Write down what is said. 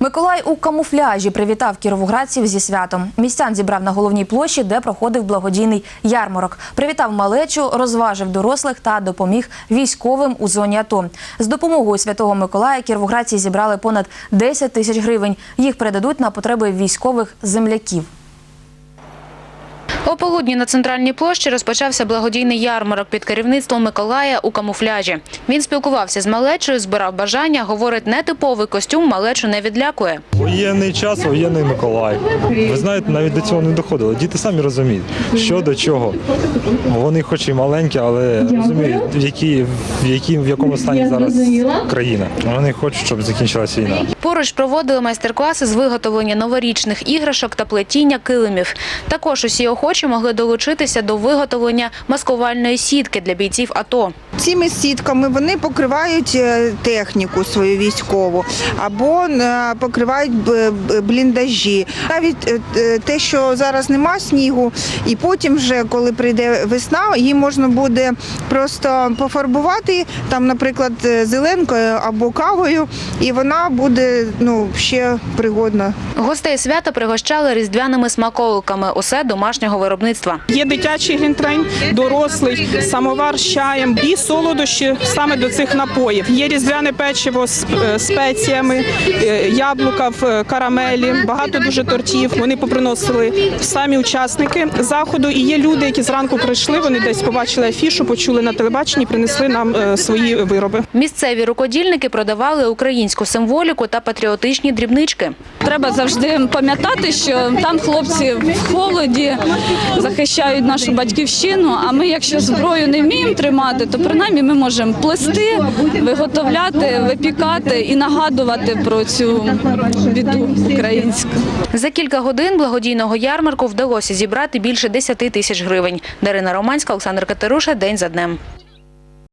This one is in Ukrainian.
Миколай у камуфляжі привітав кіровоградців зі святом. Містян зібрав на головній площі, де проходив благодійний ярмарок. Привітав малечу, розважив дорослих та допоміг військовим у зоні АТО. З допомогою святого Миколая кіровоградці зібрали понад 10 тисяч гривень. Їх передадуть на потреби військових земляків. О полудні на центральній площі розпочався благодійний ярмарок під керівництвом Миколая у камуфляжі. Він спілкувався з малечою, збирав бажання, говорить, нетиповий костюм малечу не відлякує. Воєнний час, воєнний Миколай. Ви знаєте, навіть до цього не доходило. Діти самі розуміють, що до чого. Вони хоч і маленькі, але розуміють, в, які, в, які, в якому стані зараз країна. Вони хочуть, щоб закінчилася війна. Поруч проводили майстер-класи з виготовлення новорічних іграшок та плетіння килимів. Також усі охочі могли долучитися до виготовлення маскувальної сітки для бійців АТО. Цими сітками вони покривають е, техніку свою військову або е, покривають бліндажі. Навіть е, те, що зараз нема снігу, і потім, вже коли прийде весна, її можна буде просто пофарбувати там, наприклад, зеленкою або кавою, і вона буде ну ще пригодна. Гостей свята пригощали різдвяними смаколиками. Усе домашнього виробництва. Є дитячий глінтрейн, дорослий, самовар з чаєм і солодощі саме до цих напоїв. Є різдвяне печиво з е, спеціями, е, яблука в е, карамелі, багато дуже тортів. Вони поприносили самі учасники заходу. І є люди, які зранку прийшли. Вони десь побачили афішу, почули на телебаченні, принесли нам свої вироби. Місцеві рукодільники продавали українську символіку та патріотичні дрібнички. Треба завжди пам'ятати, що там хлопці в холоді захищають нашу батьківщину. А ми, якщо зброю не вміємо тримати, то принаймні ми можемо плести, виготовляти, випікати і нагадувати про цю біду українську. За кілька годин благодійного ярмарку вдалося зібрати більше 10 тисяч гривень. Дарина Романська, Олександр Катеруша. День за днем.